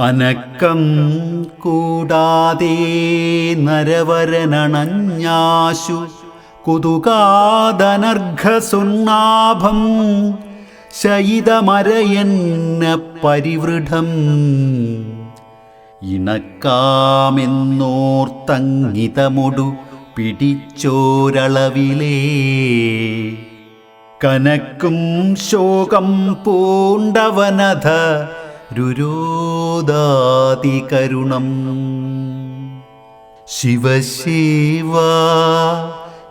അനക്കം കൂടാതെ നരവരനണഞ്ഞാശു കുതുകാദനർഘസുണ്ണാഭം ശയിതമരയെന്ന പരിവൃഢം ഇണക്കാമെന്നോർത്തങ്ങിതമൊടു പിടിച്ചോരളവിലേ. കനക്കും ശോകം പൂണ്ടവനധ രുരോദാതി കരുണം. ശിവശിവ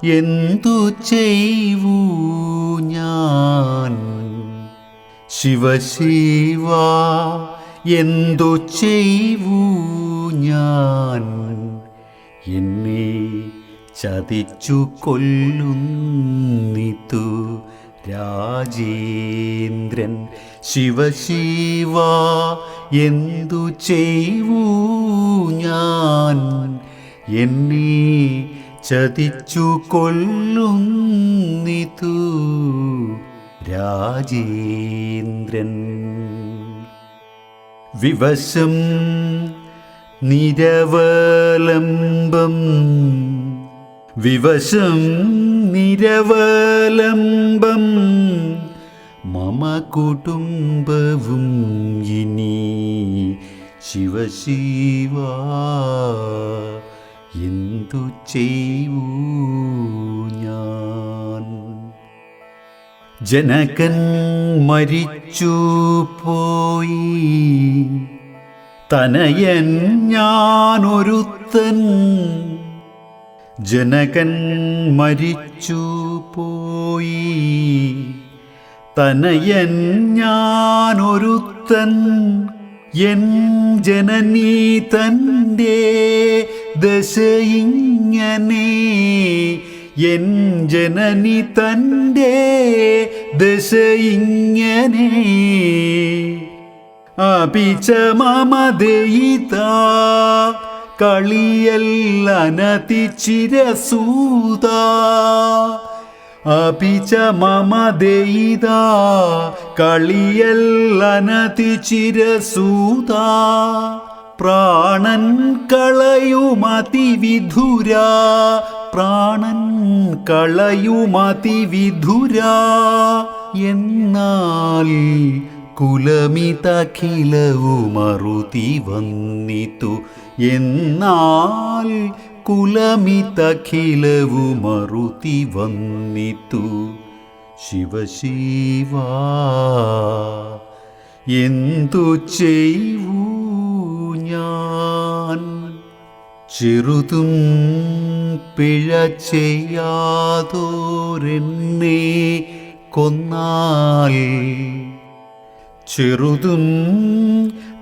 എന്തു ചെയ്വൂ ഞാൻ? ശിവശിവ എന്തു ചെയ്വൂ ഞാൻ? എന്നെ ചതിച്ചു കൊല്ലുന്നിതു രാജേന്ദ്രൻ. ശിവശിവ എന്തു ചെയ്വൂ ഞാൻ? എന്നെ ചതിച്ചു കൊല്ലുന്നിതു രാജേന്ദ്രൻ. വിവശം നിരവലംബം വിവശം നിരവലംബം മമ കുടുംബവും ഇനി ശിവശിവ എന്തു ഞാൻ? ജനകൻ മരിച്ചു പോയി തനയൻ ഞാനൊരുത്തൻ ജനകൻ മരിച്ചു പോയി. തനയൻ ഞാനൊരുത്തൻ എൻ ജനനീ തന്റെ ദശയിങ്ങനെ. എൻ ജനനി തന്റെ ദശയിങ്ങനെ. അപിച്ച മമ ദയിത അപിച മമ ദയിത കളിയല്ലനതിച്ചിരസൂത പ്രാണൻ കളയുമതിവിധുര പ്രാണൻ കളയുമതിവിധുര. എന്നാൽ കുലമിതഖിലവുമറുതി വന്നിതു എന്നാൽ കുലമിതഖിലവു മറുതി വന്നിത്തു ശിവശിവ എന്തു ചെയ്യൂ ഞാൻ? ചെറുതും പിഴ ചെയ്യാതോരെന്നെ കൊന്നാൽ. ചെറുതും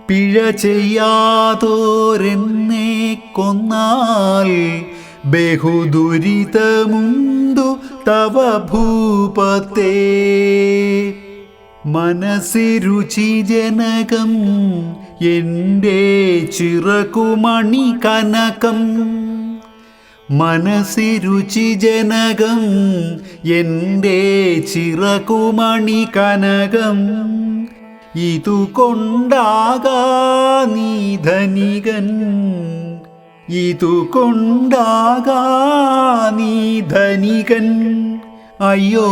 പിഴ ചെയ്യാതോരെന്നെ കൊന്നാൽ ബഹുദുരിതമുണ്ടു തവ ഭൂപത്തെ മനസ്സിരുചി ജനകം എന്റെ ചിറകുമണി കനകം. മനസ്സിരുചി ജനകം എന്റെ ചിറകുമണി കനകം. ഇതു കൊണ്ടാകാ നീ ധനികൻ ഇതു കൊണ്ടാകാ നീ ധനികൻ അയ്യോ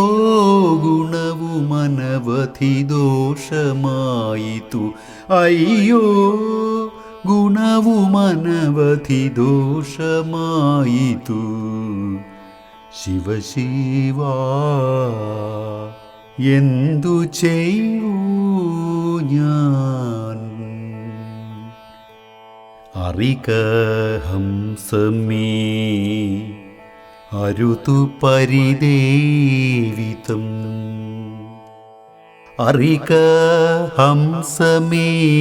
ഗുണവുമനവധി ദോഷമായിതു അയ്യോ ഗുണവുമനവധി ദോഷമായിതു ശിവശിവ എന്തു ചെയ്യൂ? ഞാൻ. അറികഹംസമേ അരുതു പരിദേവിതം. അറികഹംസമേ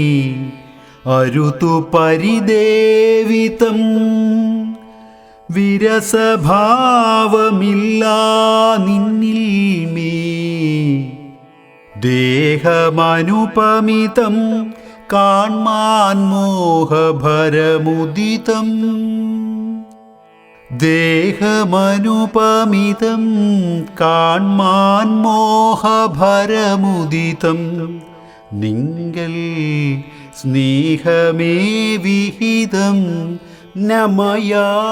അരുതു പരിദേവിതം. വിരസഭാവമില്ല നിന്നിൽ മേ ദേഹമനുപമിതം കാൺമാൻ മോഹഭരമുദിതം. ദേഹമനുപമിതം കാൺമാൻ മോഹഭരമുദിതം. നിങ്ങൾ സ്നേഹമേ വിഹിതം നമയാദ്രോഹം.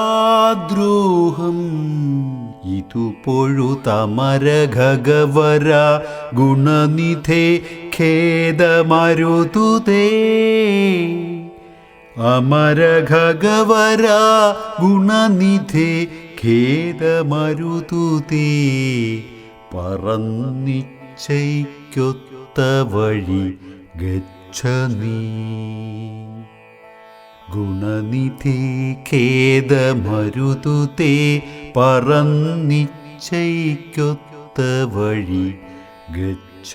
ഇതു പൊഴുതമര ഖഗവര ഗുണനിധേ ഖേദമരുതുതേ. അമരഘവര ഗുണനിധേ ഖേദമരുതുതേ. പറന്നിച്ചൈക്കൊത്ത വഴി ഗച്ഛ നീ ഗുണനിധി ഖേദമരുതുതേ പറന്നിച്ചൈക്കൊത്ത വഴി ഗച്ഛ